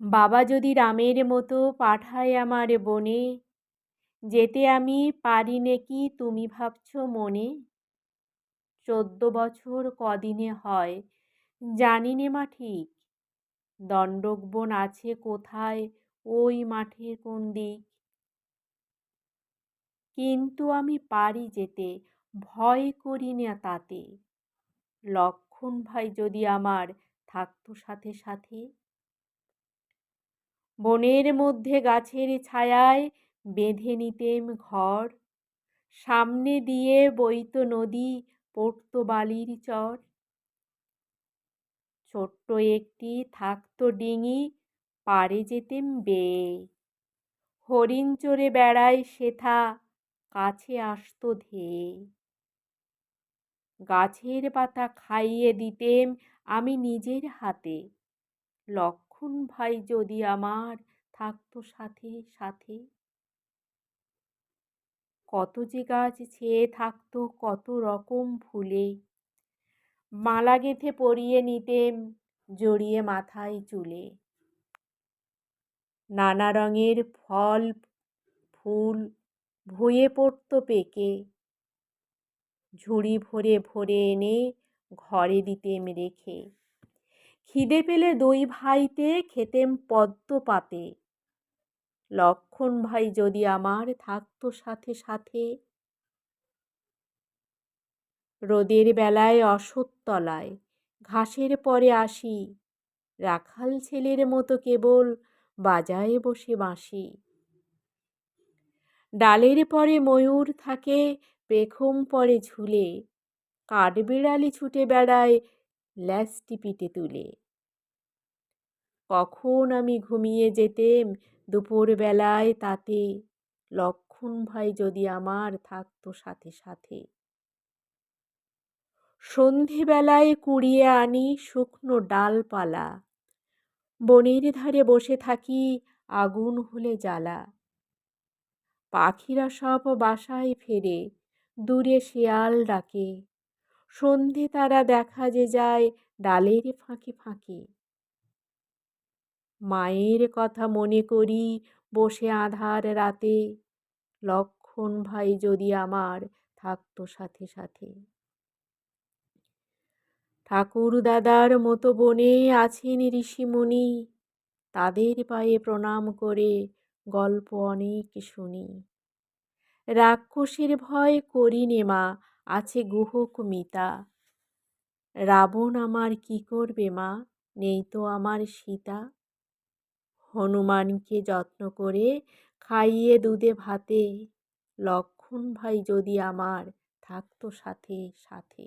বাবা যদি রামের মতো পাঠায় আমার বনে, যেতে আমি পারি নে কি তুমি ভাবছ মনে? চোদ্দ বছর কদিনে হয়, জানি নে মা ঠিক। দণ্ডক বন আছে কোথায়, ওই মাঠের কোন দিক? কিন্তু আমি পারি যেতে, ভয় করি না তাতে। লক্ষণ ভাই যদি আমার থাকতো সাথে সাথে? বনের মধ্যে গাছের ছায়ায় বেঁধে নিতেম ঘর। সামনে দিয়ে বইতো নদী, পড়তো বালির চর। ছোট্ট একটি থাকতো ডিঙি পারে যেতেম বেয়ে। হরিণ চড়ে বেড়ায় সেথা, কাছে আসতো ধেয়ে। গাছের পাতা খাইয়ে দিতেম আমি নিজের হাতে। লক্ষণ ভাই যদি আমার থাকতো সাথে সাথে? কত যে গাছ ছেয়ে থাকতো, কত রকম ফুলে। মালা গেঁথে পরিয়ে নিতেম জড়িয়ে মাথায় চুলে। নানা রঙের ফল, ফুল ভুঁয়ে পড়তো পেকে। ঝুড়ি ভরে ভরে এনে ঘরে দিতেম রেখে। খিদে পেলে দুই ভাইতে, খেতেম পদ্ম পাতে। লক্ষণ ভাই যদি আমার থাকতো সাথে সাথে। রোদের বেলায় অশোকতলায় ঘাসের পরে আসি। রাখাল ছেলের মতো কেবল বাজায় বসে বাঁশি। ডালের পরে ময়ূর থাকে, পেখম পরে ঝুলে। কাঠবিড়ালি ছুটে বেড়ায় ল্যাজটি পিঠে তুলে। কখন আমি ঘুমিয়ে যেতেম? দুপুরবেলায় তাতে লক্ষণ ভাই যদি আমার থাকতো সাথে সাথে। সন্ধেবেলায় কুড়িয়ে আনি শুকনো ডালপালা। বনের ধারে বসে থাকি, আগুন হলে জ্বালা। পাখিরা সব বাসায় ফেরে, দূরে শেয়াল ডাকে। সন্ধে তারা দেখা যে যায়, ডালের ফাঁকে ফাঁকে। মায়ের কথা মনে করি বসে আধার রাতে। লক্ষণ ভাই যদি আমার থাকতো সাথে সাথে। ঠাকুর দাদার মতো বনে আছেন ঋষিমুনি তাদের পায়ে প্রণাম করে গল্প অনেক শুনি। রাক্ষসের ভয় করি নে মা, আছে গুহক মিতা। রাবণ আমার কি করবে মা? নেই তো আমার সীতা। হনুমানকে যত্ন করে খাইয়ে দুধে ভাতে লক্ষণ ভাই যদি আমার থাকতো সাথে সাথে।